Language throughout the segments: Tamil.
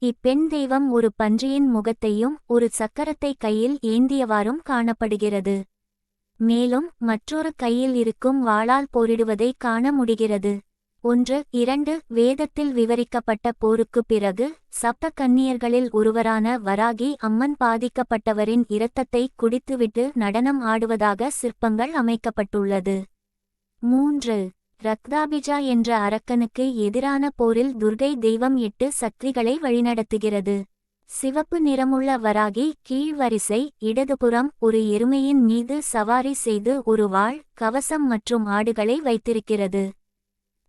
இப்பெண் தெய்வம் ஒரு பன்றியின் முகத்தையும் ஒரு சக்கரத்தை கையில் ஏந்தியவாறும் காணப்படுகிறது. மேலும் மற்றொரு கையில் இருக்கும் வாளால் போரிடுவதை காண முடிகிறது. ஒன்று இரண்டு வேதத்தில் விவரிக்கப்பட்ட போருக்குப் பிறகு சப்த கன்னியர்களில் ஒருவரான வராகி அம்மன் பாதிக்கப்பட்டவரின் இரத்தத்தை குடித்துவிட்டு நடனம் ஆடுவதாக சிற்பங்கள் அமைக்கப்பட்டுள்ளது. மூன்று ரக்தாபிஜா என்ற அரக்கனுக்கு எதிரான போரில் துர்கை தெய்வம் எட்டு சக்திகளை வழிநடத்துகிறது. சிவப்பு நிறமுள்ள வராகி கீழ்வரிசை இடதுபுறம் ஒரு எருமையின் மீது சவாரி செய்து ஒரு வாள் கவசம் மற்றும் ஆடுகளை வைத்திருக்கிறது.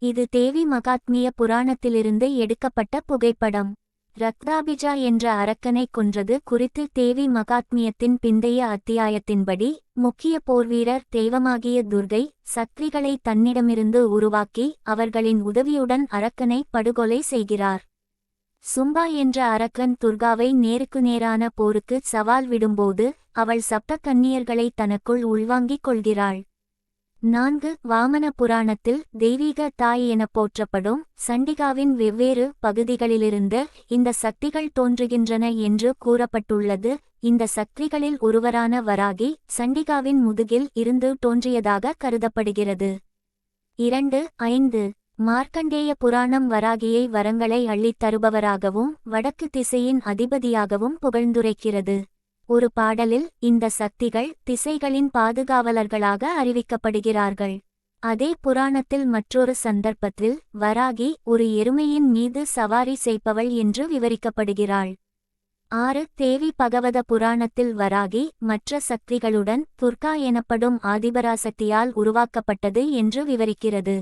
இது தேவி மகாத்மிய புராணத்திலிருந்து எடுக்கப்பட்ட புகைப்படம். ரத்னாபிஜா என்ற அரக்கனை கொன்றது குறித்து தேவி மகாத்மியத்தின் பிந்தைய அத்தியாயத்தின்படி முக்கிய போர்வீரர் தெய்வமாகிய துர்கை சக்திகளை தன்னிடமிருந்து உருவாக்கி அவர்களின் உதவியுடன் அரக்கனை படுகொலை செய்கிறார். சும்பா என்ற அரக்கன் துர்காவை நேருக்கு நேரான போருக்கு சவால் விடும்போது அவள் சப்த கன்னியர்களை தனக்குள் உள்வாங்கிக் கொள்கிறாள். நான்கு வாமன புராணத்தில் தெய்வீக தாய் எனப் போற்றப்படும் சண்டிகாவின் வெவ்வேறு பகுதிகளிலிருந்து இந்த சக்திகள் தோன்றுகின்றன என்று கூறப்பட்டுள்ளது. இந்த சக்திகளில் ஒருவரான வராகி சண்டிகாவின் முதுகில் இருந்து தோன்றியதாக கருதப்படுகிறது. இரண்டு ஐந்து. மார்க்கண்டேய புராணம் வராகியை வரங்களை அள்ளித் தருபவராகவும் வடக்கு திசையின் அதிபதியாகவும் புகழ்ந்துரைக்கிறது. ஒரு பாடலில் இந்த சக்திகள் திசைகளின் பாதுகாவலர்களாக அறிவிக்கப்படுகிறார்கள். அதே புராணத்தில் மற்றொரு சந்தர்ப்பத்தில் வராகி ஒரு எருமையின் மீது சவாரி செய்பவள் என்று விவரிக்கப்படுகிறாள். ஆறு தேவி பகவத புராணத்தில் வராகி மற்ற சக்திகளுடன் துர்கா எனப்படும் ஆதிபராசக்தியால் உருவாக்கப்பட்டது என்று விவரிக்கிறது.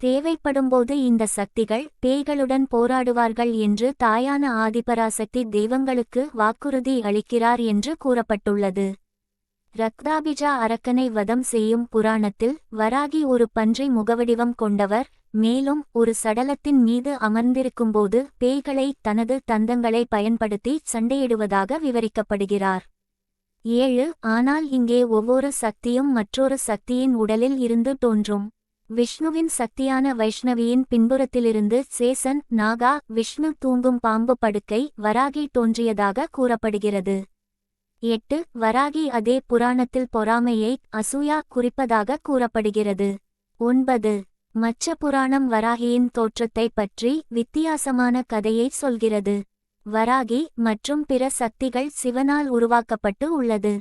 தேவைப்படும்போது இந்த சக்திகள் பேய்களுடன் போராடுவார்கள் என்று தாயான ஆதிபராசக்தி தெய்வங்களுக்கு வாக்குறுதி அளிக்கிறார் என்று கூறப்பட்டுள்ளது. ரக்தாபிஜா அரக்கனை வதம் செய்யும் புராணத்தில் வராகி ஒரு பன்றை முகவடிவம் கொண்டவர் மேலும் ஒரு சடலத்தின் மீது அமர்ந்திருக்கும்போது பேய்களை தனது தந்தங்களை பயன்படுத்தி சண்டையிடுவதாக விவரிக்கப்படுகிறார். ஏழு ஆனால் இங்கே ஒவ்வொரு சக்தியும் மற்றொரு சக்தியின் உடலில் இருந்து தோன்றும். விஷ்ணுவின் சக்தியான வைஷ்ணவியின் பின்புறத்திலிருந்து சேசன் நாகா விஷ்ணு தூங்கும் பாம்பு படுக்கை வராகி தோன்றியதாக கூறப்படுகிறது. எட்டு வராகி அதே புராணத்தில் பொறாமையை அசூயா குறிப்பதாக கூறப்படுகிறது. ஒன்பது மச்ச புராணம் வராகியின் தோற்றத்தை பற்றி வித்தியாசமான கதையை சொல்கிறது. வராகி மற்றும் பிற சக்திகள் சிவனால் உருவாக்கப்பட்டு உள்ளது.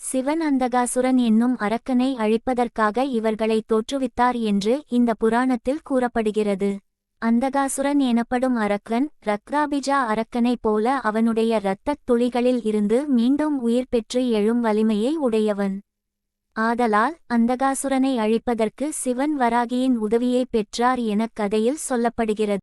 சிவன் அந்தகாசுரன் என்னும் அரக்கனை அழிப்பதற்காக இவர்களை தோற்றுவித்தார் என்று இந்த புராணத்தில் கூறப்படுகிறது. அந்தகாசுரன் எனப்படும் அரக்கன் ரக்ராபிஜா அரக்கனைப் போல அவனுடைய இரத்தத் துளிகளில் இருந்து மீண்டும் உயிர் பெற்று எழும் வலிமையை உடையவன். ஆதலால் அந்தகாசுரனை அழிப்பதற்கு சிவன் வராகியின் உதவியை பெற்றார் எனக் கதையில் சொல்லப்படுகிறது.